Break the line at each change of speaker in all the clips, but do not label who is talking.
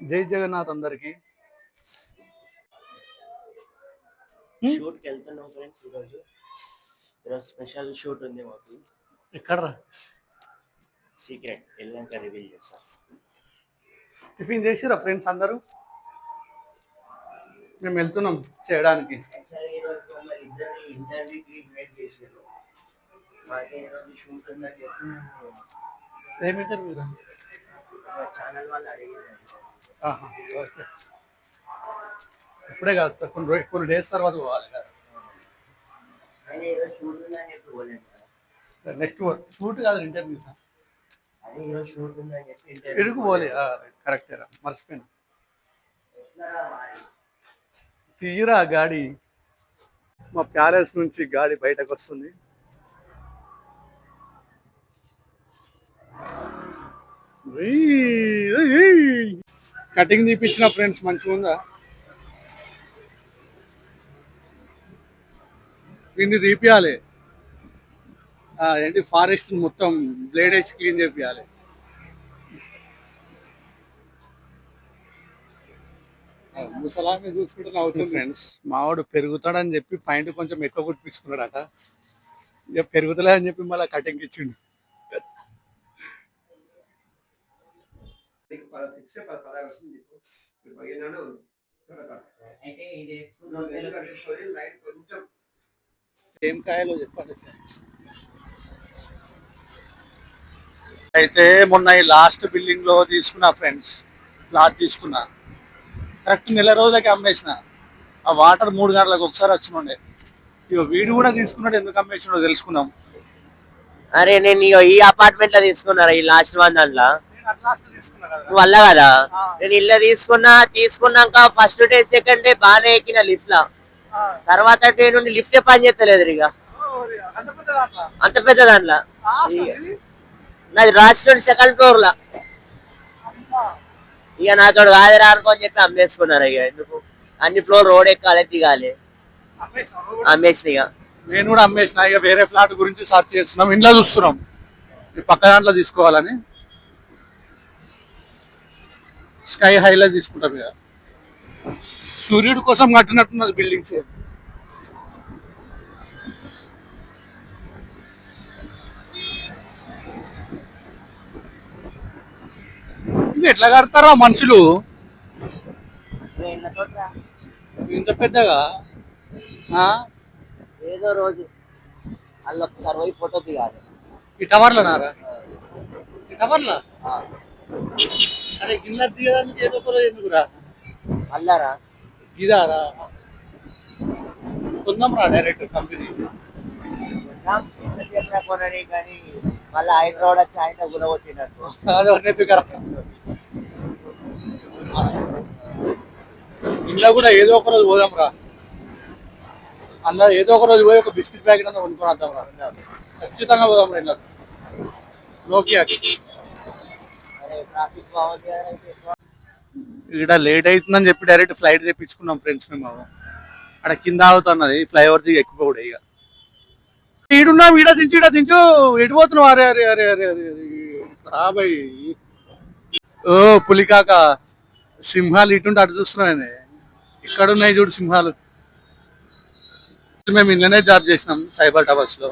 జై జగన్నాథ్ అందరికి.
షూట్కి వెళ్తున్నాం ఫ్రెండ్స్ ఈరోజు. ఈరోజు స్పెషల్ షూట్ ఉంది మాకు.
ఎక్కడ
సీక్రెట్ వెళ్ళాక రివీల్ చేస్తాం.
టిఫిన్ చేసిరా ఫ్రెండ్స్ అందరూ? మేము వెళ్తున్నాం చేయడానికి. ఏమిటారు మీరు
ఛానల్ వాళ్ళు అడిగారు.
ఓకే. ఇప్పుడే కాదు కొన్ని రోజు కొన్ని డేస్ తర్వాత పోవాలి కదా. నెక్స్ట్ షూట్ కాదు ఇంటర్వ్యూ
చెప్పి
ఎరుకు పోలే కరెక్టే రా మర్చిపోయాను. తీరా గాడి మా ప్యాలెస్ నుంచి గాడి బయటకు వస్తుంది. కటింగ్ తీపించిన ఫ్రెండ్స్ మంచిగా ఉందా? దీన్ని తీపియాలి. ఏంటి ఫారెస్ట్ మొత్తం బ్లేడ్ వేసి క్లీన్ చేపియాలి. ముసలామే చూసుకుంటే నవ్వుతుంది ఫ్రెండ్స్. మావాడు పెరుగుతాడని చెప్పి పాయింట్ కొంచెం ఎక్కువ కుట్టించుకున్నాడట. ఇక పెరుగుతలే అని చెప్పి మళ్ళీ కటింగ్ ఇచ్చిండు.
అయితే ఇది ఎక్స్క్లూజివ్
ఏం కాయాలో చెప్పండి. అయితే మొన్న ఈ లాస్ట్ బిల్డింగ్లో తీసుకున్నా ఫ్రెండ్స్ ఫ్లాట్ తీసుకున్నా. కరెక్ట్ నెల రోజులకి అమ్మేసిన ఆ వాటర్ మూడు గంటలకు ఒకసారి వచ్చినుండే ఇక వీడు కూడా తీసుకున్నాడు ఎందుకు అమ్మేసినాడో తెలుసుకున్నాం
అరే నేను ఇగో ఈ అపార్ట్మెంట్లో తీసుకున్నారా? ఈ లాస్ట్ వన్ దాంట్లో? వల్ల కదా? నేను ఇల్లు తీసుకున్నా తీసుకున్నాక ఫస్ట్ డే సెకండ్ డే బాగానే ఎక్కిన లిఫ్ట్ లా. తర్వాత డే నుండి లిఫ్ట్ పని చేస్తలేదు ఇక.
అంత పెద్ద దాంట్లో.
నాది రాష్ట్రం సెకండ్ ఫ్లోర్ లా. ఇక నాతో కాదురా అనుకోని చెప్పి అమ్మేసుకున్నారు ఇక. ఎందుకు? అన్ని ఫ్లోర్ రోడ్ ఎక్కాలి దిగాలి? అమ్మేసిన ఇక.
నేను కూడా అమ్మేసిన ఇక వేరే ఫ్లాట్ గురించి సర్చ్ చేస్తున్నాం ఇంట్లో చూస్తున్నాం. పక్క దాంట్లో తీసుకోవాలని. స్కై హైలో తీసుకుంటాం ఇక సూర్యుడి కోసం కట్టినట్టున్నది బిల్డింగ్స్ ఇది ఎట్లా కడతారా మనుషులు? ఇంత పెద్దగా? ఆ?
ఏదో రోజు. ఒకసారి పోయి ఫోటో దిగాలి.
ఈ టవర్లో నారా ఈ టవర్లో? అరే గిన్నె దిగడానికి ఏదో ఒక రోజు ఎందుకురా
అల్లారా
ఇదారా? కొందాం రా డైరెక్ట్ కంపెనీ
కొనని కానీ మళ్ళీ హైదరాబాద్ వచ్చి ఆయన గులగొట్టినట్టు.
ఇంట్లో కూడా ఏదో ఒక రోజు పోదాం రా అందులో ఏదో ఒక రోజు పోయి ఒక బిస్కెట్ ప్యాకెట్ అంతా కొనుక్కొని వద్దాం రా ఖచ్చితంగా పోదాం రా ఇంట్లో నోకియాకి
అరే ట్రాఫిక్ బాగుంది కదా అయితే.
ఇక్కడ లేట్ అవుతుందని చెప్పి డైరెక్ట్ ఫ్లైట్ తెప్పించుకున్నాం ఫ్రెండ్స్ మేము అక్కడ కింద అవుతున్నది ఫ్లైఓవర్ దిగి ఎక్కిపోడు ఇక. ఈడున్నాం ఈడ దించు ఈడ దించు. ఎటు అరే అరే అరే అరే అరే అరే. రాబాయ్ ఓ పులికాక. సింహాలు ఇటుంటే అటు చూస్తున్నాయి ఇక్కడ ఉన్నాయి చూడు సింహాలు. మేము నిన్ననే జాబ్ చేసినాం సైబర్ టవర్స్లో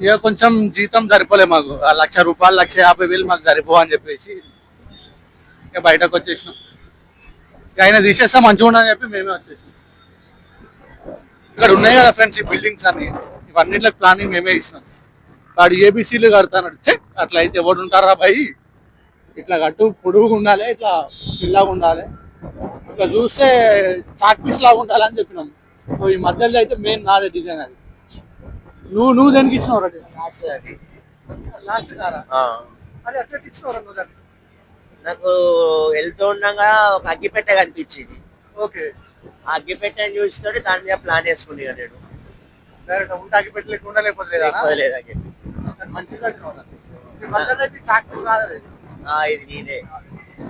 ఇక కొంచెం జీతం సరిపోలే మాకు. ఆ లక్ష రూపాయలు లక్ష యాభై వేలు మాకు సరిపో అని చెప్పేసి ఇక బయటకు వచ్చేసినాం. ఇక ఆయన తీసేస్తా మంచిగా ఉండని చెప్పి మేమే వచ్చేసినాం. ఇక్కడ ఉన్నాయి కదా ఫ్రెండ్స్ ఈ బిల్డింగ్స్ అన్ని. ఇవన్నింటికి ప్లానింగ్ మేమే ఇచ్చినాం. వాడు ఏబీసీలు కడతాడు చెక్ అట్లా అయితే ఎవడు ఉంటారా భయ్? ఇట్లా కట్టు పొడుగుగా ఉండాలి ఇట్లా పిల్లగా ఉండాలి. ఇక చూస్తే చాక్ పీస్ లాగా ఉండాలని చెప్పినాం. ఈ మధ్యలో అయితే మెయిన్ నాదే డిజైన్ అది. నువ్వు నువ్వు దానికి ఇచ్చినావు రా
లాస్ట్ అది.
లాస్ట్ కారా. అది ఇచ్చినావు నువ్వు
నాకు వెళ్తూ ఉండగా ఒక అగ్గిపెట్టె కనిపించింది.
ఓకే.
ఆ అగ్గిపెట్టెని చూసి దాని మీద ప్లాన్ వేసుకుని నేను.
డైరెక్ట్
వదిలేదు అగ్గి.
మంచిగా
ఇది నేనే.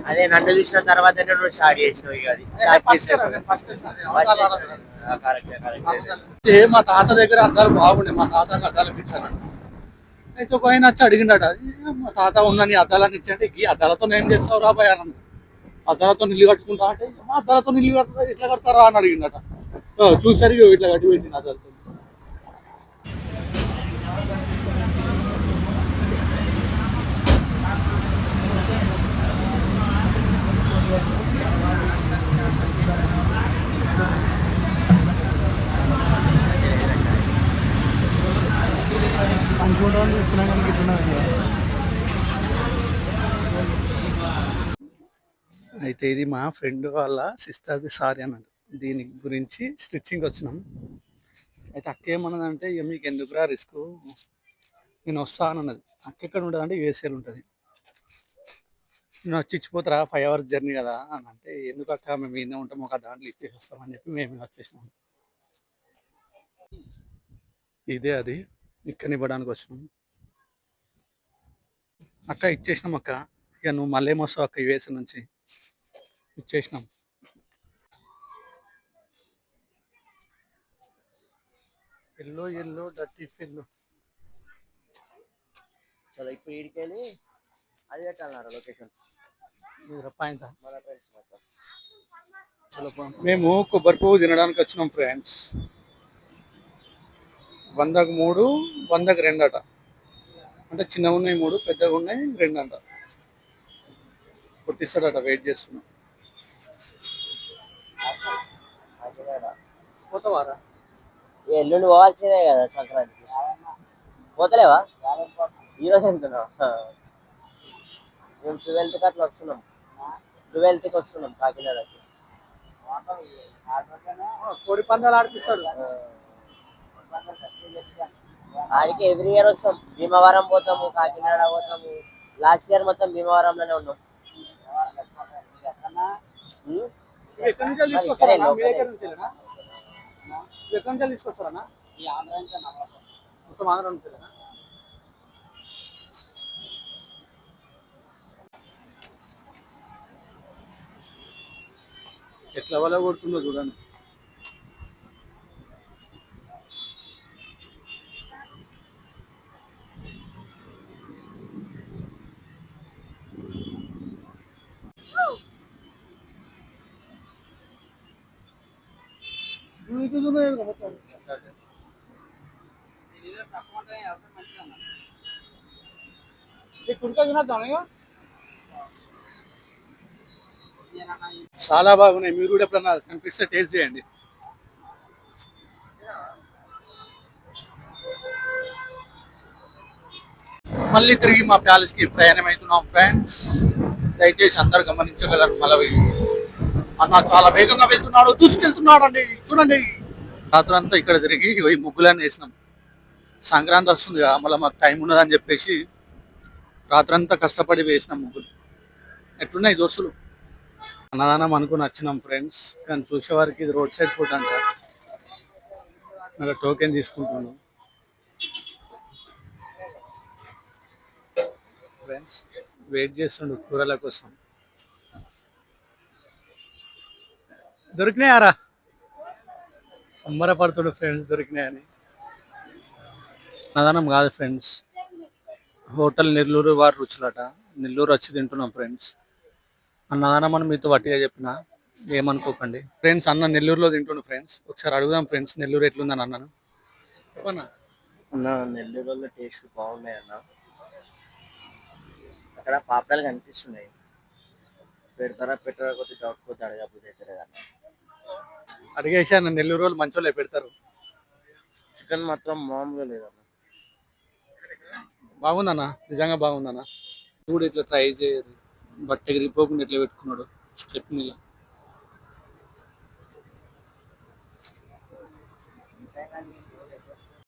అదే నన్ను చూసిన తర్వాత నువ్వు స్టార్ట్ చేసినావు ఇక అది.
ఏ.
కరెక్ట్ కరెక్ట్
ఏ మా తాత దగ్గర అద్దాలు బాగుండే మా తాతకు అద్దాలు అయితే ఒక ఆయన వచ్చి అడిగినాడు అది మా తాత ఉన్న నీ అద్దాలని ఇచ్చంటే ఈ అద్దాలతో నేను చేస్తావు రాబాయ్ అన్నాను అద్దాలతో ఇల్లు కట్టుకుంటా అంటే "అమ్మా, అద్దాలతో ఇల్లు కట్టుకుంటా ఎట్లా కడతారా? అని అడిగిందట "ఆ, చూసారు ఇట్లా కట్టి పెట్టిన అద్దాలతో. అయితే ఇది మా ఫ్రెండ్ వాళ్ళ సిస్టర్ది సారీ అన్నాడు దీని గురించి స్టిచ్చింగ్ వచ్చినాం. అయితే అక్క ఏమన్నదంటే ఇక మీకు ఎందుకురా రిస్క్? నేను వస్తాను అన్నది. అక్క ఎక్కడ ఉంటుంది అంటే యూఎస్ఏలో ఉంటుంది. నేను వచ్చి ఇచ్చిపోతారా? ఫైవ్ అవర్స్ జర్నీ కదా అని అంటే ఎందుకు అక్క? మేము ఈయన ఉంటాము ఒక దాంట్లో ఇచ్చేసి వస్తామని చెప్పి మేము వచ్చేసినాం. ఇదే అది. ఇక్కడ ఇవ్వడానికి వచ్చినాం అక్క ఇచ్చేసినాం అక్క. ఇక నువ్వు మళ్ళీ ఏమొస్తావు అక్క యూఎస్ నుంచి. ఇచ్చేసినాం. ఎల్లో ఎల్లో డర్టీ ఫిల్
చలో ఇప్పుడు ఈడికెళ్ళి అది పెట్టాలన్నారు లొకేషన్.
మేము కొబ్బరి పువ్వు తినడానికి వచ్చినాం ఫ్రెండ్స్ వందకు మూడు వందకు రెండు అట అంటే చిన్నగా ఉన్నాయి మూడు పెద్దగా ఉన్నాయి రెండు అంట కొట్టిస్తాడట వెయిట్ చేస్తున్నాం. పోతావారా?
ఎల్లుండి పోవాల్సిందే కదా సంక్రాంతికి. పోతలేవా? ఈరోజు ఎంతున్నావు మేము ట్వెల్త్కి అట్లా వస్తున్నాం. ట్వెల్త్కి వస్తున్నాం కాకినాడకి.
కోడి పందాలు ఆడిపిస్తాడు.
ఆడికి ఎవ్రీ ఇయర్ వస్తాం. భీమవరం పోతాము కాకినాడ పోతాము. లాస్ట్ ఇయర్ మొత్తం భీమవరంలోనే ఉన్నాం.
తీసుకొస్తారా ఎట్లా వల్ల కొడుతుందో చూడండి. చాలా బాగున్నాయి. మీరు కూడా ఎప్పుడన్నా కనిపిస్తే టేస్ట్ చేయండి. మళ్ళీ తిరిగి మా ప్యాలెస్కి ప్రయాణం అవుతున్నాం ఫ్రెండ్స్ దయచేసి అందరు గమనించగలరు. మలవి అన్న చాలా వేగంగా వెళ్తున్నాడు. దూసుకెళ్తున్నాడు అండి చూడండి. రాత్రి అంతా ఇక్కడ తిరిగి ఈ ముగ్గులని వేసినాం. సంక్రాంతి వస్తుంది కదా మళ్ళీ మాకు టైం ఉన్నదని చెప్పేసి రాత్రంతా కష్టపడి వేసినాం ముగ్గులు. ఎట్లున్నాయి దోస్తులు? అన్నదానం అనుకుని వచ్చినాం ఫ్రెండ్స్. కానీ చూసేవారికి ఇది రోడ్ సైడ్ ఫుడ్ అంట. మళ్ళీ టోకెన్ తీసుకుంటున్నాం. ఫ్రెండ్స్ వెయిట్ చేస్తుండు కూరల కోసం. దొరికినాయారా సంబరపడుతుడు ఫ్రెండ్స్ దొరికినాయని. నదనం కాదు ఫ్రెండ్స్ హోటల్ నెల్లూరు వారి రుచులట. నెల్లూరు వచ్చి తింటున్నాం ఫ్రెండ్స్ అన్నదానం అని మీతో వట్టిగా చెప్పిన ఏమనుకోకండి. ఫ్రెండ్స్ అన్న నెల్లూరులో తింటుండు ఫ్రెండ్స్ ఒకసారి అడుగుదాం ఫ్రెండ్స్ నెల్లూరు ఎట్లుందని అన్నాను. చెప్పన్నా
అన్న నెల్లూరులో టేస్ట్ బాగున్నాయి అన్న. అక్కడ పాపడాలు కనిపిస్తున్నాయి. పెడతారా పెట్టరా కొద్ది డౌట్ కొద్ది అడగబుద్ధి అవుతుంది అన్న.
అడిగేసి అన్న నెల్లూరు మంచి వాళ్ళే పెడతారు.
చికెన్ మాత్రం మామూలుగా లేదన్న.
బాగుందన్న నిజంగా బాగుందన్న. చూడు ఇట్లా ట్రై చేయరు బట్ట ఎగిరిపోకుండా ఇట్లా పెట్టుకున్నాడు స్టెప్ మీద